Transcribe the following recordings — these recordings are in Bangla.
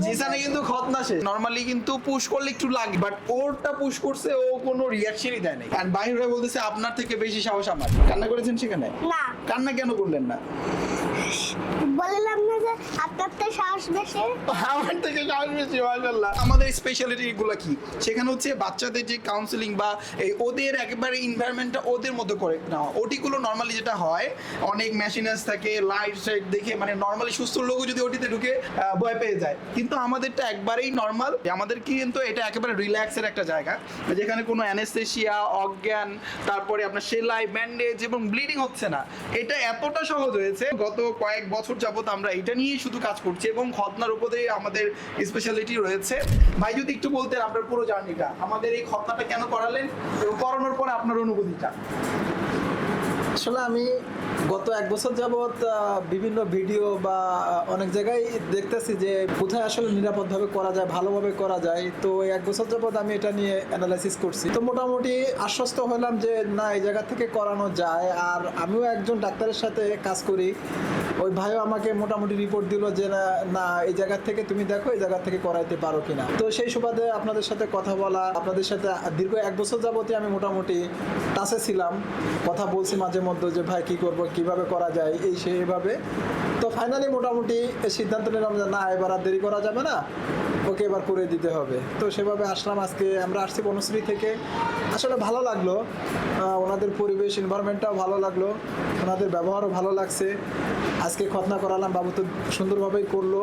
জিসানে কিন্তু খতনা শেষ নরমালি কিন্তু পুশ করলে একটু লাগে বাট ওরটা পুশ করছে ও কোনো রিয়াকশনই দেয় নাই। আর বাইরে বলতেছে আপনার থেকে বেশি সাহস আমার। কান্না করেছেন সেখানে? না। কান্না কেন করলেন না? বললাম না যে আপনার বেশি? আমার থেকে বেশি মাশাআল্লাহ আমাদের স্পেশালিটি গুলো কি? সেখানে হচ্ছে বাচ্চাদের যে কাউন্সিলিং বা এই ওদের একেবারে এনভায়রনমেন্টটা ওদের মতো করে নেওয়া। ওটিগুলো নর্মালি যেটা হয়, অনেক মেশিনাস থাকে লাইট সাইট দেখে মানে নর্মালি সুস্থ লোকও যদি ওটিতে ঢুকে ভয় পেয়ে যায়। কিন্তু আমাদেরটা একবারেই নর্মাল আমাদের কিন্তু এটা একেবারে রিল্যাক্সের একটা জায়গা। যেখানে কোনো অ্যানেস্থেশিয়া অজ্ঞান, তারপরে আপনার সেলাই ব্যান্ডেজ এবং ব্লিডিং হচ্ছে না। এটা এতটা সহজ হয়েছে, গত কয়েক বছর যাবত আমরা এটা নিয়েই শুধু কাজ করছি এবং খতনার উপরে আমাদের স্পেশালিটি রয়েছে। ভাই, যদি একটু বলতেন আপনার পুরো জার্নিটা আমাদের এই খতনাটা কেন করালেন এবং করানোর পরে আপনার অনুভূতিটা? আসলে আমি গত এক বছর যাবৎ বিভিন্ন ভিডিও বা অনেক জায়গায় দেখতেছি যে কোথায় আসলে নিরাপদভাবে করা যায়, ভালোভাবে করা যায়। তো এক বছর যাবৎ আমি এটা নিয়ে অ্যানালাইসিস করছি। তো মোটামুটি আশ্বস্ত হলাম যে, না, এই জায়গা থেকে করানো যায়। আর আমিও একজন ডাক্তারের সাথে কাজ করি। ওই ভাইও আমাকে মোটামুটি রিপোর্ট দিল যে, না না, এই জায়গা থেকে তুমি দেখো, এই জায়গা থেকে করাইতে পারো কিনা। তো সেই সুবাদে আপনাদের সাথে কথা বলা, আপনাদের সাথে দীর্ঘ এক বছর যাবতই আমি মোটামুটি টাচে ছিলাম। কথা বলছি মাঝে মধ্যে যে ভাই কী করব, কীভাবে করা যায়, এই সেইভাবে। তো ফাইনালি মোটামুটি এই সিদ্ধান্ত নিলাম যে না, এবার আর দেরি করা যাবে না। ওকে এবার করে দিতে হবে। তো সেভাবে আসলাম আজকে। আমরা আসছি বনশ্রী থেকে। আসলে ভালো লাগল। ওনাদের পরিবেশ এনভায়রনমেন্টটাও ভালো লাগল। ওনাদের ব্যবহারও ভালো লাগছে। আজকে খতনা করালাম, বাবু তো সুন্দরভাবেই করল।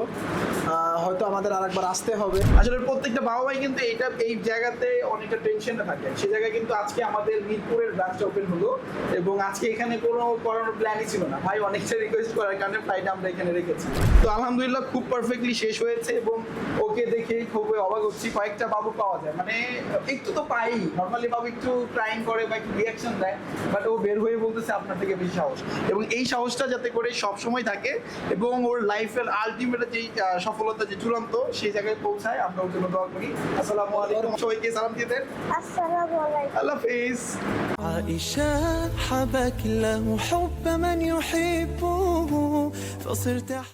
হয়তো আমাদের আরেকবার আসতে হবে। আসলে প্রত্যেকটা বাবা ভাই কিন্তু এইটা, এই জায়গাতে অনেকটা টেনশনে থাকে। সে জায়গায় কিন্তু আজকে আমাদের মিরপুরের ব্রাঞ্চটা ওপেন হলো এবং আজকে এখানে কোনো করানোর প্ল্যানই ছিল না। ভাই অনেকটা রিকোয়েস্ট করার কারণে ফ্লাইট আমরা এখানে রেখেছি। তো আলহামদুলিল্লাহ খুব পারফেক্টলি শেষ হয়েছে এবং ওকে দেখে খুবই অবাক হচ্ছি কয়েকটা বাবু পাওয়া যায় মানে একটু তো পাই নর্মালি বাবু একটু ট্রাইং করে বা একটু রিয়াকশন দেয় বাট ও বের হয়ে বলতেছে আপনার থেকে বেশি সাহস এবং এই সাহসটা যাতে করে সব সময় থাকে এবং ওর লাইফের আলটিমেট যেই আহ, সফলতা যে চূড়ান্ত সেই জায়গায় পৌঁছায় আমরা ওর জন্য দোয়া করি আসসালামু আলাইকুম সবাইকে সালাম দিয়ে দেন আসসালামু আলাইকুম আল্লাহ হাফেজ عائشة حبك الله حب من يحبه فصرت